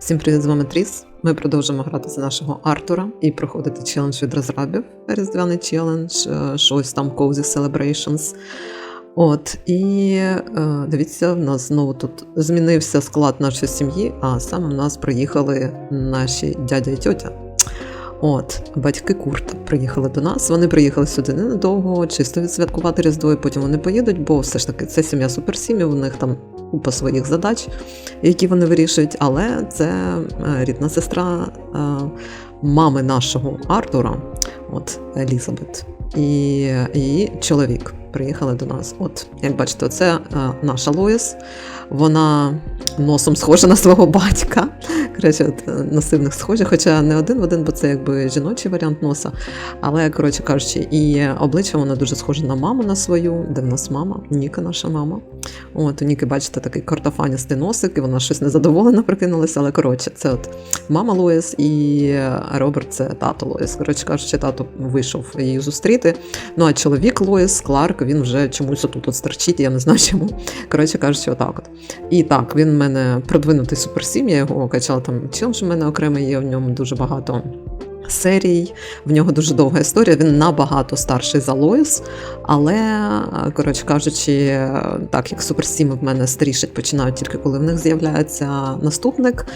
Всім привіт, з вами Тріс. Ми продовжимо грати за нашого Артура і проходити челендж від розрабів. Різдвяний челендж, е, щось там Cozy Celebrations. От, і е, дивіться, в нас знову тут змінився склад нашої сім'ї, а саме в нас приїхали наші дядя і тьотя. От, батьки Курта приїхали до нас. Вони приїхали сюди ненадовго, чисто відсвяткувати Різдво, і потім вони поїдуть, бо все ж таки це сім'я суперсімів, у них там купа своїх задач, які вони вирішують. Але це е, рідна сестра е, мами нашого Артура, от Елізабет, і її чоловік приїхали до нас. От, як бачите, це е, наша Лоїс. Вона носом схожа на свого батька. Коротше, от, е, носив в них схожі, хоча не один в один, бо це якби жіночий варіант носа. Але, коротше кажучи, і обличчя вона дуже схоже на маму на свою, де в нас мама, Ніка, наша мама. От у Ніки, бачите, такий картофаністий носик, і вона щось незадоволена прикинулася. Але коротше, це от мама Лоїс і Роберт це тато Лоїс. Коротше кажучи, тато вийшов її зустріти. Ну а чоловік Лоїс, Кларк, він вже чомусь отут от старчить, я не знаю чому. Коротше кажучи, отак от. І так, він в мене продвинутий суперсім, я його качала там челендж в мене окремий є, в ньому дуже багато. Серій, в нього дуже довга історія. Він набагато старший за Лоїс, але, коротше кажучи, так як суперсіми в мене старішать починають тільки коли в них з'являється наступник,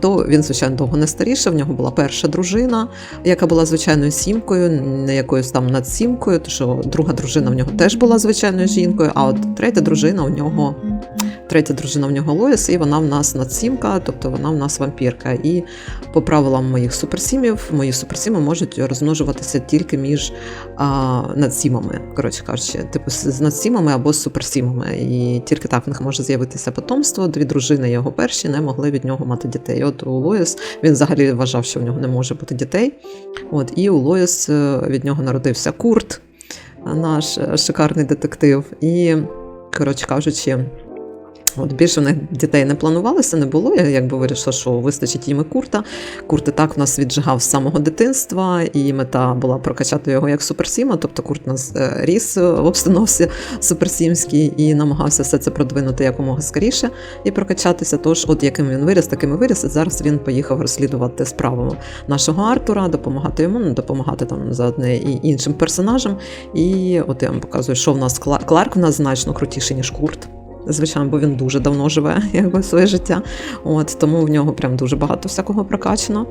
то він, звичайно, довго не старіше. В нього була перша дружина, яка була звичайною сімкою, не якоюсь там надсімкою, тому що друга дружина в нього теж була звичайною жінкою, а от третя дружина у нього. Третя дружина в нього Лоїс, і вона в нас надсімка, тобто вона в нас вампірка. І по правилам моїх суперсімів, мої суперсіми можуть розмножуватися тільки між а, надсімами, коротше кажучи, типу з надсімами або з суперсімами. І тільки так в них може з'явитися потомство. Дві дружини його перші не могли від нього мати дітей. От у Лоїс він взагалі вважав, що в нього не може бути дітей. От і у Лоїс е, від нього народився Курт, наш е, шикарний детектив. І, коротше кажучи. От більше в них дітей не планувалося, не було. Я якби вирішила, що вистачить їм і курта. Курт і так в нас віджигав з самого дитинства, і мета була прокачати його як суперсіма. Тобто курт у нас е, ріс в обстановці суперсімській і намагався все це продвинути якомога скоріше і прокачатися. Тож, от яким він виріс, таким і виріс. І зараз він поїхав розслідувати справу нашого Артура, допомагати йому, ну, допомагати там за одне і іншим персонажам. І от я вам показую, що в нас Кларк в нас значно крутіший, ніж Курт звичайно, бо він дуже давно живе, якби своє життя. От тому в нього прям дуже багато всякого прокачано.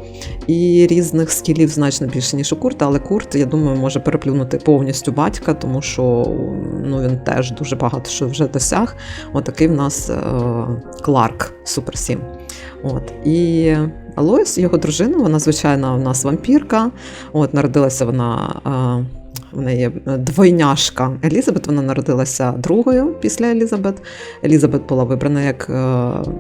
І різних скілів значно більше, ніж у Курта, але Курт, я думаю, може переплюнути повністю батька, тому що ну, він теж дуже багато що вже досяг. Отакий в нас е- Кларк Супер 7. От. І Лоїс, його дружина, вона, звичайно, у нас вампірка. От, Народилася вона. Е- в неї двойняшка Елізабет. Вона народилася другою після Елізабет. Елізабет була вибрана як е,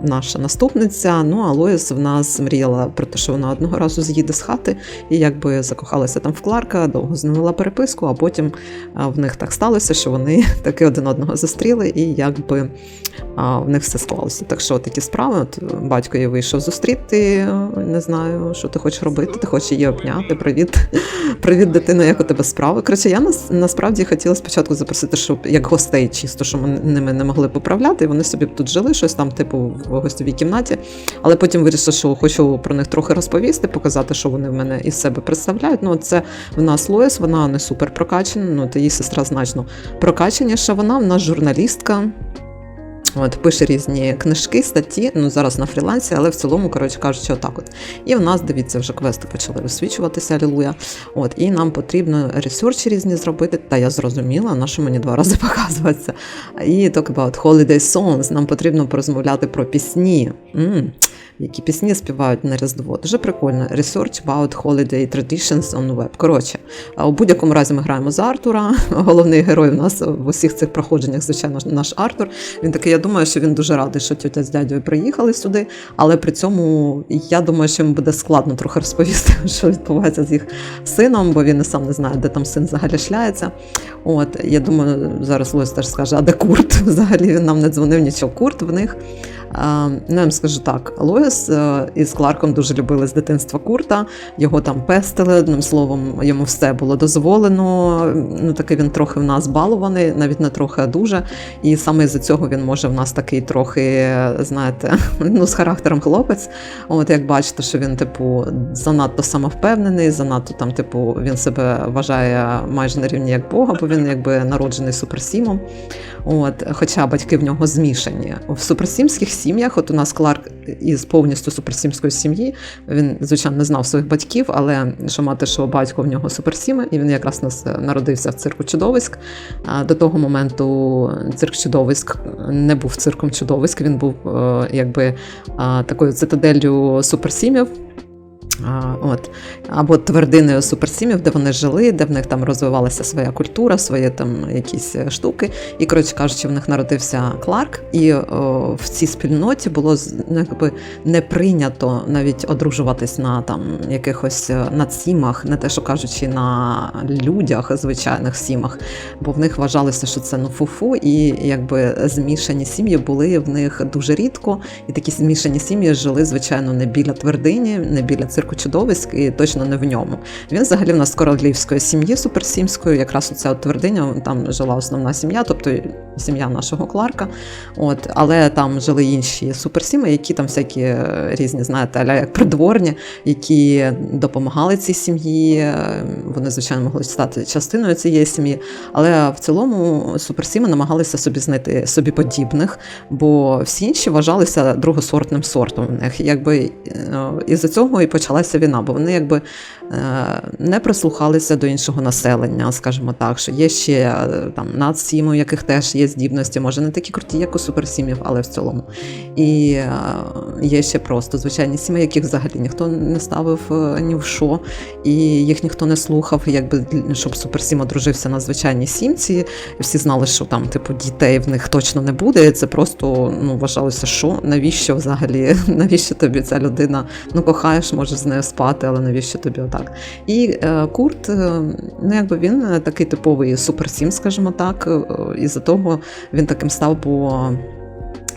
наша наступниця. Ну а Лоїс в нас мріяла про те, що вона одного разу з'їде з хати і якби закохалася там в Кларка, довго змінила переписку, а потім е, в них так сталося, що вони таки один одного зустріли, і якби е, в них все склалося. Так що такі справи. От Батько її вийшов зустріти. Не знаю, що ти хочеш робити. Ти хочеш її обняти. Привіт, привіт, дитина, як у тебе справи? Коротше, я нас насправді хотіла спочатку запросити, щоб як гостей, чисто, що ми ними не могли поправляти. Вони собі б тут жили щось там, типу, в гостьовій кімнаті. Але потім вирішила, що хочу про них трохи розповісти, показати, що вони в мене із себе представляють. Ну, це в нас Лоїс, вона не супер прокачана. Ну, та її сестра значно прокачаніша. Вона в нас журналістка. От, Пише різні книжки, статті, ну зараз на фрілансі, але в цілому, коротше кажучи, отак от. І в нас, дивіться, вже квести почали висвічуватися, алілуя. От, І нам потрібно ресерчі різні зробити. Та я зрозуміла, на що мені два рази показуватися. І talk about holiday songs, нам потрібно порозмовляти про пісні. М-м які пісні співають на Різдво. Дуже прикольно. Research about holiday traditions on web. Коротше, у будь-якому разі ми граємо за Артура. Головний герой у нас в усіх цих проходженнях, звичайно, наш Артур. Він такий, я думаю, що він дуже радий, що тетя з дядьою приїхали сюди, але при цьому я думаю, що йому буде складно трохи розповісти, що відбувається з їх сином, бо він і сам не знає, де там син взагалі шляється. От, я думаю, зараз Лось теж скаже, а де Курт? Взагалі він нам не дзвонив нічого. Курт в них Ну, я вам скажу так, Лоїс е, із Кларком дуже любили з дитинства Курта, його там пестили, одним словом, йому все було дозволено. Ну, такий він трохи в нас балований, навіть не трохи, а дуже. І саме з цього він може в нас такий трохи, знаєте, ну, з характером хлопець. От як бачите, що він, типу, занадто самовпевнений, занадто там, типу, він себе вважає майже на рівні як Бога, бо він якби народжений суперсімом. От, Хоча батьки в нього змішані. В суперсімських сім'ях, от у нас Кларк із повністю суперсімської сім'ї, він, звичайно, не знав своїх батьків, але що мати, що батько в нього суперсіми, і він якраз нас народився в цирку Чудовиськ. До того моменту цирк Чудовиськ не був цирком Чудовиськ, він був е, якби такою цитаделлю суперсімів. От. Або твердиною суперсімів, де вони жили, де в них там розвивалася своя культура, свої там якісь е, штуки. І, коротше кажучи, в них народився Кларк, і о, в цій спільноті було ну, якби не прийнято навіть одружуватись на там якихось е, надсімах, не те, що кажучи, на людях, звичайних сімах, бо в них вважалося, що це ну фуфу, і якби змішані сім'ї були в них дуже рідко, і такі змішані сім'ї жили, звичайно, не біля твердині, не біля цирку чудовиськ і точно не в ньому. Він взагалі в нас з королівської сім'ї суперсімської, якраз оця от твердиня, там жила основна сім'я, тобто сім'я нашого Кларка. От, Але там жили інші суперсіми, які там всякі різні, знаєте, аля як придворні, які допомагали цій сім'ї. Вони, звичайно, могли стати частиною цієї сім'ї. Але в цілому суперсіми намагалися собі знайти собі подібних, бо всі інші вважалися другосортним сортом. в них. Якби е, із-за цього і почала почалася війна, бо вони якби е, не прислухалися до іншого населення, скажімо так, що є ще е, там нацсіми, у яких теж є здібності, може не такі круті, як у суперсімів, але в цілому. І е, є ще просто звичайні сім'ї, яких взагалі ніхто не ставив ні в що, і їх ніхто не слухав, якби щоб суперсім одружився на звичайній сімці. Всі знали, що там, типу, дітей в них точно не буде. Це просто ну, вважалося, що навіщо взагалі, навіщо тобі ця людина ну кохаєш, може з нею спати, але навіщо тобі отак? І е, Курт, е, ну якби він такий типовий суперсім, скажімо так, е, і за того він таким став, бо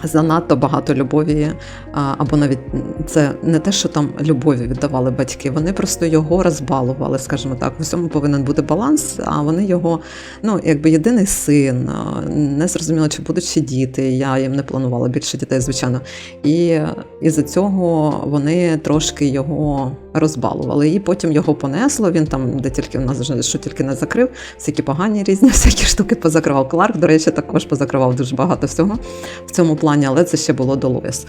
Занадто багато любові, або навіть це не те, що там любові віддавали батьки, вони просто його розбалували, скажімо так. В усьому повинен бути баланс, а вони його, ну, якби єдиний син, не зрозуміло, чи будуть ще діти. Я їм не планувала більше дітей, звичайно. І із-за цього вони трошки його розбалували. І потім його понесло. Він там, де тільки в нас що тільки не закрив, всякі погані різні, всякі штуки позакривав. Кларк, до речі, також позакривав дуже багато всього в цьому плані, але це ще було до Луїс.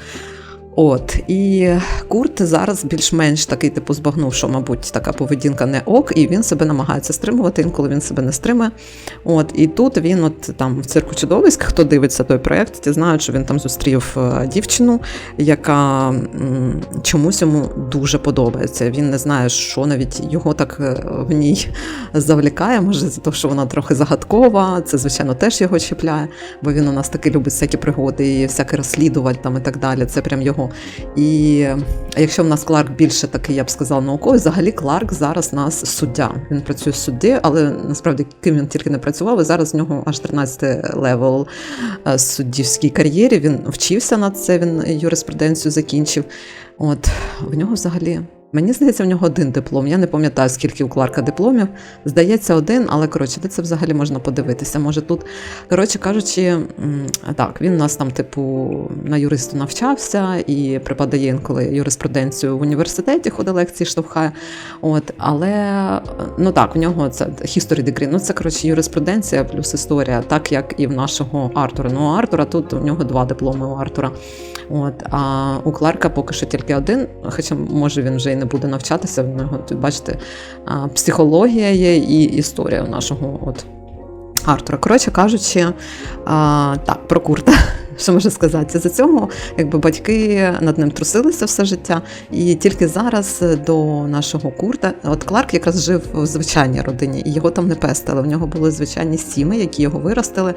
От і Курт зараз більш-менш такий типу збагнув, що, мабуть, така поведінка не ок, і він себе намагається стримувати, інколи він себе не стримує. От і тут він, от там в цирку чудовиськ, хто дивиться той проєкт, ті знають, що він там зустрів е, дівчину, яка м, чомусь йому дуже подобається. Він не знає, що навіть його так е, в ній завлікає. Може, за те, що вона трохи загадкова. Це, звичайно, теж його чіпляє, бо він у нас таки любить всякі пригоди і всяке розслідувати там і так далі. Це прям його. І якщо в нас Кларк більше такий, я б сказала, науковий, взагалі Кларк зараз у нас суддя. Він працює судді, але насправді ким він тільки не працював, і зараз в нього аж 13 левел е, суддівській кар'єрі. Він вчився на це, він юриспруденцію закінчив. От в нього взагалі. Мені здається, в нього один диплом. Я не пам'ятаю, скільки у Кларка дипломів. Здається, один, але коротше, де це взагалі можна подивитися. Може тут, коротше кажучи, так, він у нас там, типу, на юристу навчався і припадає інколи юриспруденцію в університеті, ходить лекції, штовхає. От, Але ну так, у нього це history degree, Ну це коротше юриспруденція плюс історія, так як і в нашого Артура. Ну, у Артура тут у нього два дипломи у Артура. От, А у Кларка поки що тільки один, хоча може він вже й не буде навчатися. В нього тут бачите, психологія є і історія нашого от Артура. Коротше кажучи, так, про Курта що можу сказати? За цього якби батьки над ним трусилися все життя. І тільки зараз до нашого курта, от Кларк якраз жив в звичайній родині, і його там не пестили. В нього були звичайні сіми, які його виростили,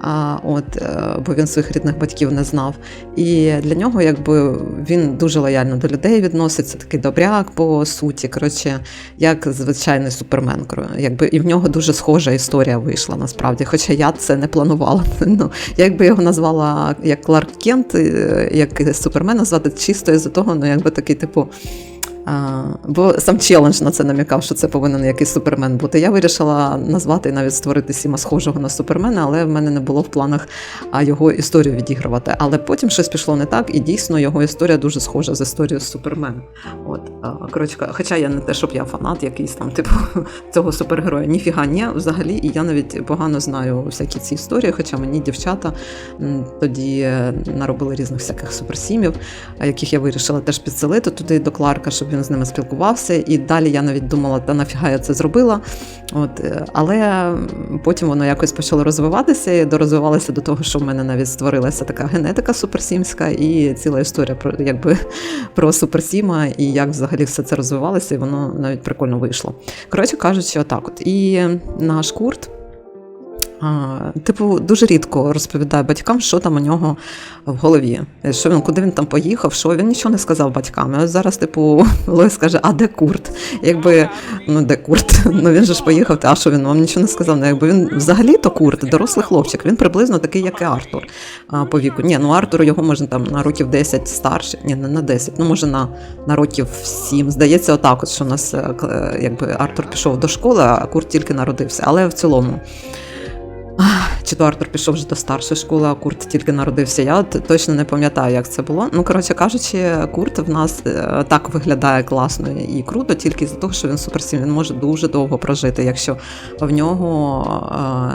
а, от, е, бо він своїх рідних батьків не знав. І для нього якби він дуже лояльно до людей відноситься, такий добряк по суті. Коротше, як звичайний супермен. Якби І в нього дуже схожа історія вийшла насправді. Хоча я це не планувала. Ну, Я якби його назвала як Кларк Кент, е, як Супермена звати чисто із-за того, ну якби такий, типу. А, бо сам челендж на це намікав, що це повинен якийсь супермен бути. Я вирішила назвати і навіть створити Сіма схожого на супермена, але в мене не було в планах його історію відігравати. Але потім щось пішло не так, і дійсно його історія дуже схожа з історією Супермена. От коротше, хоча я не те, щоб я фанат якийсь там, типу цього супергероя. Ніфіга ні, взагалі, і я навіть погано знаю всякі ці історії, хоча мені дівчата тоді е, наробили різних всяких суперсімів, яких я вирішила теж підселити туди до Кларка, щоб він з ними спілкувався. І далі я навіть думала, та нафіга я це зробила. От, е, але потім воно якось почало розвиватися і дорозвивалося до того, що в мене навіть створилася така генетика суперсімська і ціла історія про якби про суперсіма і як взагалі все це розвивалося, і воно навіть прикольно вийшло. Коротше кажучи, отак от. І наш курт. Типу, дуже рідко розповідає батькам, що там у нього в голові. Що він, куди він там поїхав, що він нічого не сказав батькам. Ось зараз, типу, Лоїс каже, а де Курт? Якби, ну де Курт? Ну він же ж поїхав, а що він вам нічого не сказав? Ну, якби він взагалі-то Курт, дорослий хлопчик, він приблизно такий, як і Артур по віку. Ні, ну Артур його може там на років 10 старше, ні, не на 10, ну може на, на років 7. Здається, отак, от що у нас е, якби Артур пішов до школи, а Курт тільки народився. Але в цілому. Ах, Чи то Артур пішов вже до старшої школи, а Курт тільки народився. Я точно не пам'ятаю, як це було. Ну, коротше кажучи, Курт в нас е, так виглядає класно і круто, тільки з-за того, що він суперсім. Він може дуже довго прожити. Якщо в нього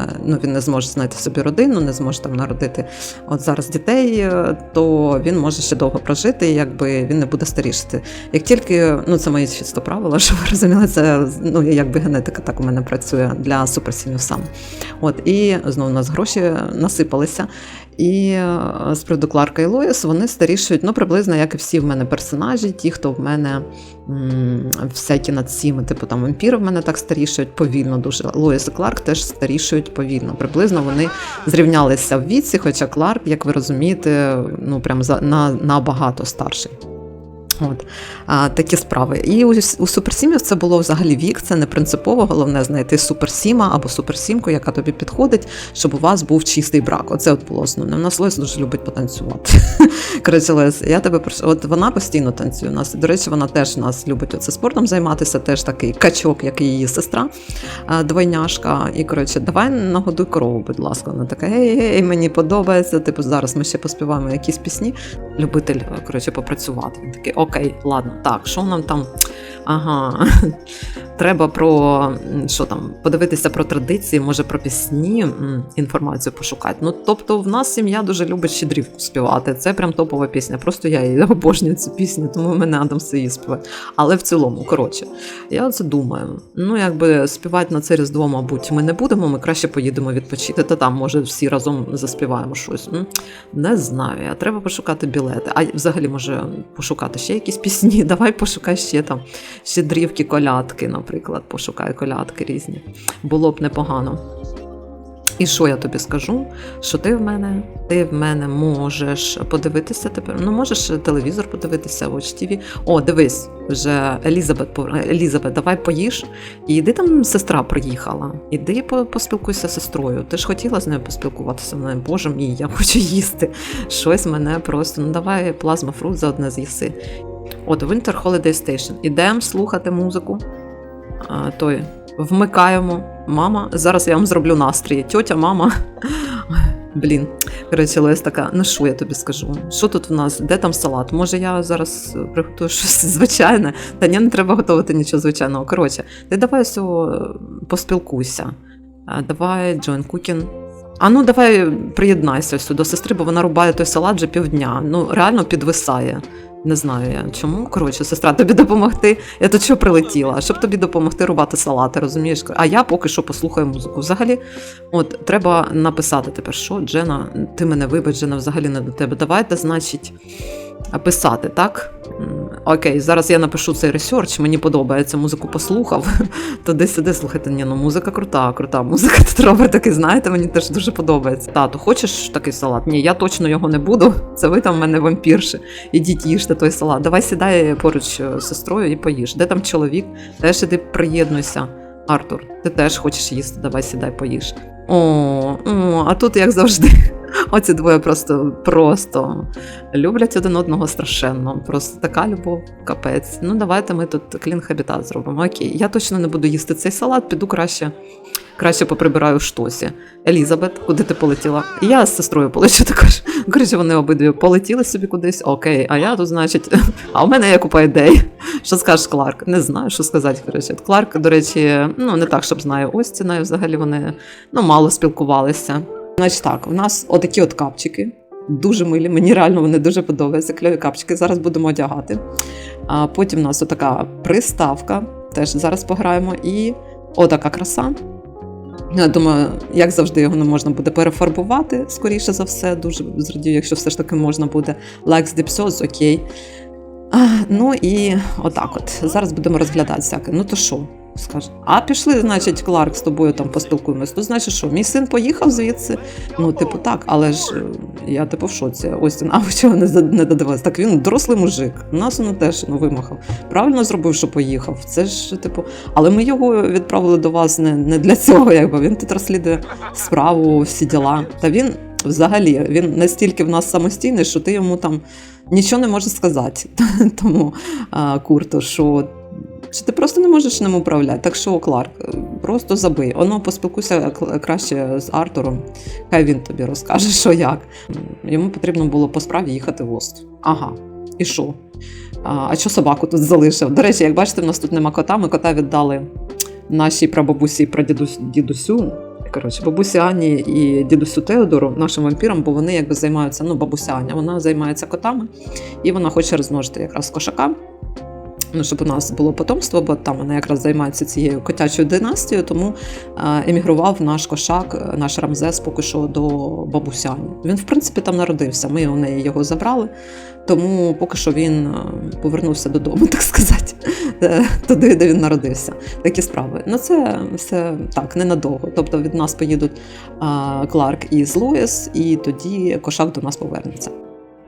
е, ну, він не зможе знайти собі родину, не зможе там народити от зараз дітей, е, то він може ще довго прожити, якби він не буде старішати. Як тільки ну це мої чисто правила, що ви розуміли, це ну якби генетика так у мене працює для суперсімів саме. От і знову нас гроші насипалися. І е, з приводу Кларка і Лоїс вони старішують ну приблизно як і всі в мене персонажі, ті, хто в мене м, всякі надсіми, типу там вампіри в мене так старішують повільно. Дуже Лоїс і Кларк теж старішують повільно. Приблизно вони зрівнялися в віці, хоча Кларк, як ви розумієте, ну прям за на набагато старший. От а, такі справи. І у, у суперсімів це було взагалі вік, це не принципово. Головне знайти суперсіма або суперсімку, яка тобі підходить, щоб у вас був чистий брак. Оце от було основне. У нас Лес дуже любить потанцювати. Коротше, Лес, я тебе прошу. От вона постійно танцює. У нас до речі, вона теж у нас любить оце спортом займатися. Теж такий качок, як і її сестра, двойняшка. І коротше, давай нагодуй корову, будь ласка. Вона така, ей, ей, мені подобається. Типу, зараз ми ще поспіваємо якісь пісні. Любитель коротше попрацювати. Він такий, окей, ладно, так, що нам там? Ага, треба про що там подивитися про традиції, може про пісні інформацію пошукати. Ну тобто, в нас сім'я дуже любить щедрівку співати. Це прям топова пісня. Просто я її обожнюю цю пісню, тому мене Адам все її співає. Але в цілому, коротше, я це думаю. Ну, якби співати на це різдво, мабуть, ми не будемо. Ми краще поїдемо відпочити. Та там, може, всі разом заспіваємо щось. Не знаю. А треба пошукати білети. А взагалі, може, пошукати ще якісь пісні. Давай пошукай ще там щедрівки, колядки, наприклад, пошукай колядки різні. Було б непогано. І що я тобі скажу? Що ти в мене, ти в мене можеш подивитися тепер. Ну, можеш телевізор подивитися, в ТВ. О, дивись, вже Елізабет, Елізабет, давай поїж. І йди там, сестра приїхала. Іди поспілкуйся з сестрою. Ти ж хотіла з нею поспілкуватися. Вона, Боже мій, я хочу їсти. Щось мене просто. Ну давай плазма фрут заодне з'їси. От Winter Holiday Station. Ідемо слухати музику. А, той вмикаємо. Мама, зараз я вам зроблю настрій. Тьотя, мама. Блін. Коротше, Лес така, ну що я тобі скажу? Що тут в нас? Де там салат? Може, я зараз приготую щось звичайне? Та ні, не треба готувати нічого звичайного. Коротше, ти давай все поспілкуйся. Давай Джон Кукін. А ну давай приєднайся ось до сестри, бо вона рубає той салат вже півдня. Ну, реально підвисає. Не знаю я чому. Коротше, сестра, тобі допомогти. Я тут що прилетіла, щоб тобі допомогти рубати салати, розумієш? А я поки що послухаю музику. Взагалі, от треба написати тепер, що Джена, ти мене вибач, Джена, взагалі не до тебе. Давайте, значить, писати, так? Окей, зараз я напишу цей ресерч, мені подобається, музику послухав. Туди сиди, слухайте, ні, ну музика крута, крута музика. Тут Роберт такий, знаєте, мені теж дуже подобається. Тату, хочеш такий салат? Ні, я точно його не буду. Це ви там в мене вампірші. Ідіть їжте той салат. Давай сідай поруч з сестрою і поїж. Де там чоловік? Теж іди приєднуйся. Артур, ти теж хочеш їсти, давай сідай, поїж. О, о, а тут як завжди. Оці двоє просто, просто люблять один одного страшенно. Просто така любов, капець. Ну, давайте ми тут клін хабітат зробимо. Окей, я точно не буду їсти цей салат, піду краще, краще поприбираю в штосі. Елізабет, куди ти полетіла? Я з сестрою полечу також. Коротше, вони обидві полетіли собі кудись. Окей, а я тут, значить, а у мене є купа ідей. Що скажеш Кларк? Не знаю, що сказати. Коротше, Кларк, до речі, ну не так, щоб знаю Остіна, взагалі вони ну, мало спілкувалися. Значить так, у нас отакі от капчики. Дуже милі, мені реально вони дуже подобаються. Кльові капчики. Зараз будемо одягати. А потім у нас отака приставка. Теж зараз пограємо. І отака краса. Я думаю, як завжди, його не можна буде перефарбувати, скоріше за все. Дуже зрадію, якщо все ж таки можна буде. Lex Dipsos, окей. А, ну і отак от. Зараз будемо розглядати всяке. Ну то що? Скаже, а пішли, значить, Кларк з тобою там поспілкуємось. Ну, значить, що, мій син поїхав звідси. Ну, типу, так, але ж е, я типу в шоці. Ось він, а чого не, не додивились? Так він дорослий мужик. Нас воно теж ну, вимахав. Правильно зробив, що поїхав. Це ж, типу, але ми його відправили до вас не, не для цього, якби він тут розслідує справу, всі діла. Та він взагалі він настільки в нас самостійний, що ти йому там нічого не можеш сказати. Тому а, Курту, що чи ти просто не можеш ним управляти? Так що, Кларк, просто забий. Оно поспілкуйся краще з Артуром. Хай він тобі розкаже, що як. Йому потрібно було по справі їхати в Ост. Ага. І що? А, що собаку тут залишив? До речі, як бачите, в нас тут нема кота. Ми кота віддали нашій прабабусі і прадідусю дідусю. Коротше, бабусі Ані і дідусю Теодору, нашим вампірам, бо вони якби займаються, ну, бабуся Аня, вона займається котами, і вона хоче розмножити якраз кошака. Ну, щоб у нас було потомство, бо там вона якраз займається цією котячою династією, тому е, емігрував наш кошак, е, наш Рамзес поки що до бабусяні. Він, в принципі, там народився. Ми у неї його забрали, тому поки що він е, повернувся додому, так сказати, туди, де він народився. Такі справи. Ну, це все так, ненадовго. Тобто від нас поїдуть Кларк із Луїс, і тоді кошак до нас повернеться.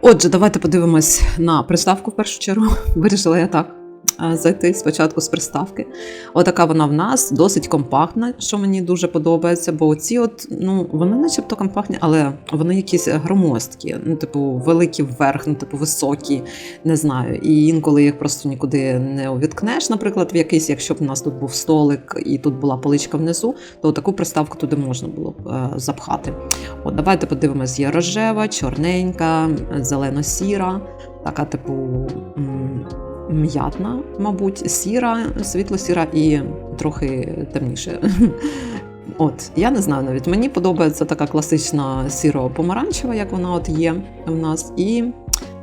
Отже, давайте подивимось на приставку в першу чергу. Вирішила я так зайти спочатку з приставки. Отака вона в нас досить компактна, що мені дуже подобається, бо ці от, ну, вони начебто компактні, але вони якісь громоздкі, ну, типу, великі вверх, ну, типу, високі, не знаю. І інколи їх просто нікуди не увіткнеш, наприклад, в якийсь, якщо б у нас тут був столик і тут була поличка внизу, то таку приставку туди можна було б е, запхати. От давайте подивимось: є рожева, чорненька, зелено-сіра, така, типу, м'ятна, мабуть, сіра, світло-сіра і трохи темніше. От, я не знаю навіть. Мені подобається така класична сіро-помаранчева, як вона от є в нас. І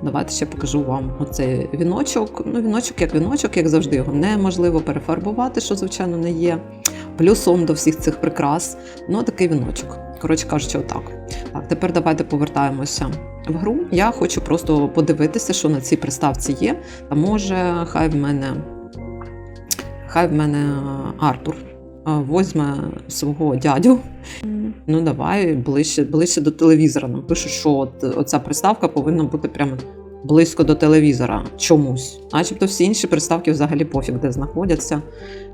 давайте ще покажу вам оцей віночок. Ну, віночок як віночок, як завжди, його неможливо перефарбувати, що, звичайно, не є. Плюсом до всіх цих прикрас. Ну, такий віночок. Коротше кажучи, отак. Так, тепер давайте повертаємося в гру. Я хочу просто подивитися, що на цій приставці є. А може, хай в мене, хай в мене Артур возьме свого дядю. Ну, давай ближче, ближче до телевізора. Нам пишуть, що от, оця приставка повинна бути прямо близько до телевізора. Чомусь. Начебто всі інші приставки взагалі пофіг, де знаходяться.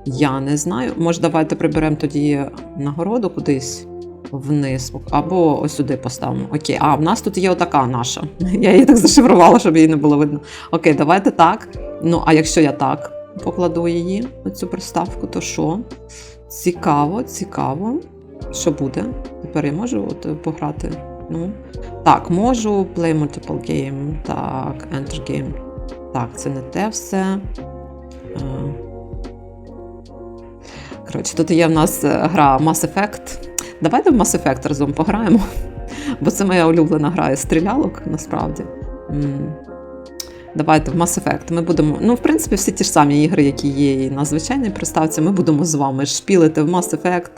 Я не знаю. Може, давайте приберемо тоді нагороду кудись вниз, або ось сюди поставимо. Окей, а в нас тут є отака наша. Я її так зашифрувала, щоб її не було видно. Окей, давайте так. Ну, а якщо я так покладу її, цю приставку, то що? Цікаво, цікаво. Що буде? Тепер я можу от пограти. Ну, так, можу play multiple game. Так, enter game. Так, це не те все. Е, Коротше, тут є в нас е, гра Mass Effect. Давайте в Mass Effect разом пограємо. Бо це моя улюблена гра із стрілялок, насправді. Давайте в Mass Effect. Ми будемо. Ну, в принципі, всі ті ж самі ігри, які є і на звичайній приставці, ми будемо з вами шпілити в Mass Effect.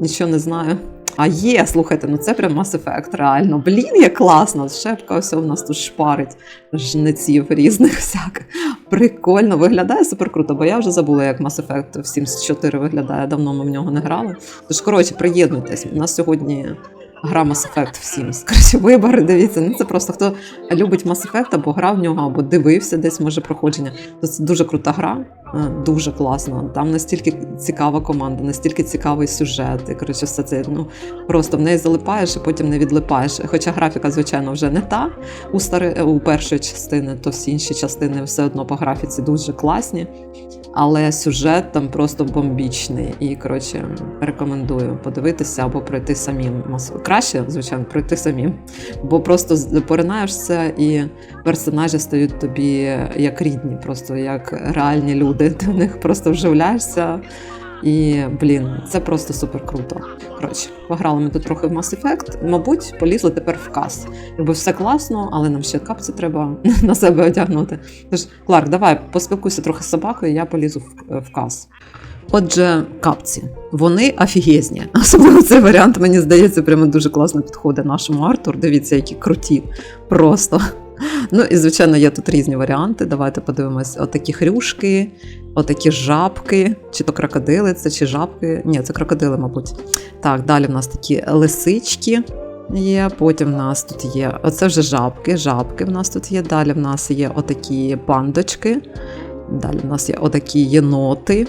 Нічого не знаю. А є, слухайте, ну це прям Mass Effect, реально. Блін, як класно. Шепка все у нас тут шпарить жнеців різних всяких. Прикольно, виглядає супер круто, бо я вже забула, як Mass Effect в Sims 4 виглядає. Давно ми в нього не грали. Тож, коротше, приєднуйтесь. У нас сьогодні гра Mass Effect в Sims. Коротше, вибори, дивіться. Ну це просто хто любить Mass Effect, або грав в нього, або дивився десь, може, проходження. То це дуже крута гра. Е, Дуже класно. Там настільки цікава команда, настільки цікавий сюжет. І коротше, все це ну просто в неї залипаєш і потім не відлипаєш. Хоча графіка, звичайно, вже не та у стари у першої частини, то всі інші частини все одно по графіці дуже класні. Але сюжет там просто бомбічний. І коротше рекомендую подивитися або пройти самим. Краще, звичайно, пройти самим. Бо просто поринаєшся і персонажі стають тобі як рідні, просто як реальні люди. Ти в них просто вживляєшся. І блін, це просто супер круто. Коротше, пограли ми тут трохи в Mass Effect. Мабуть, полізли тепер в кас. Якби все класно, але нам ще капці треба на себе одягнути. Тож, Кларк, давай поспілкуйся трохи з собакою, я полізу в, в кас. Отже, капці, вони офігезні. Особливо цей варіант, мені здається, прямо дуже класно підходить нашому Артур. Дивіться, які круті. Просто. Ну і звичайно, є тут різні варіанти. Давайте подивимось: отакі хрюшки, отакі жабки, чи то крокодили, це чи жабки. Ні, це крокодили, мабуть. Так, далі в нас такі лисички. Є, потім в нас тут є. Оце вже жабки, жабки в нас тут є. Далі в нас є отакі пандочки. Далі в нас є отакі єноти.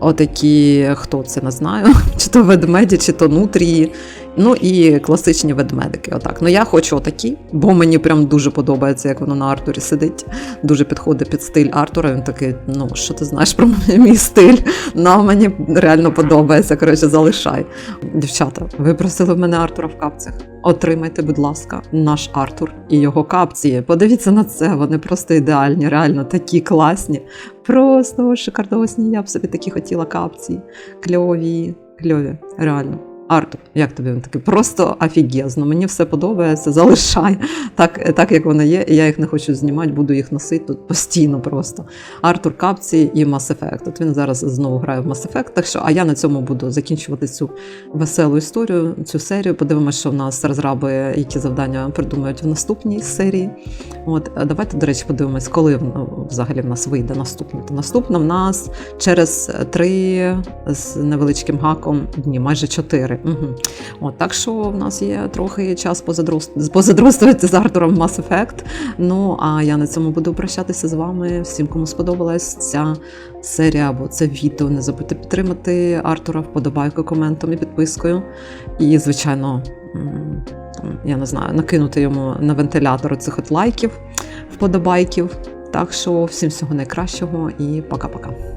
Отакі, хто це не знаю, чи то ведмеді, чи то нутрії. Ну і класичні ведмедики. Отак. Ну я хочу отакі, бо мені прям дуже подобається, як воно на Артурі сидить. Дуже підходить під стиль Артура. Він такий, ну що ти знаєш про мій стиль? Ну, мені реально подобається. Коротше, залишай. Дівчата, ви просили в мене Артура в капцях. Отримайте, будь ласка, наш Артур і його капці. Подивіться на це, вони просто ідеальні, реально такі класні. Просто шикардосні. Я б собі такі хотіла капці. Кльові, кльові, реально. Артур, як тобі він такий? Просто офігезно. Мені все подобається, залишай так, так як воно є. І я їх не хочу знімати, буду їх носити тут постійно просто. Артур Капці і Mass Effect. От він зараз знову грає в Mass Effect, так що, а я на цьому буду закінчувати цю веселу історію, цю серію. Подивимося, що в нас розраби, які завдання придумають в наступній серії. От давайте, до речі, подивимось, коли взагалі в нас вийде наступна. То наступна в нас через три з невеличким гаком дні, майже чотири. Угу. От так що в нас є трохи час позадростувати з Артуром Mass Effect. Ну а я на цьому буду прощатися з вами. Всім, кому сподобалась ця серія або це відео. Не забудьте підтримати Артура вподобайкою, коментом і підпискою. І, звичайно, я не знаю, накинути йому на вентилятор цих от лайків, вподобайків. Так що всім всього найкращого і пока-пока.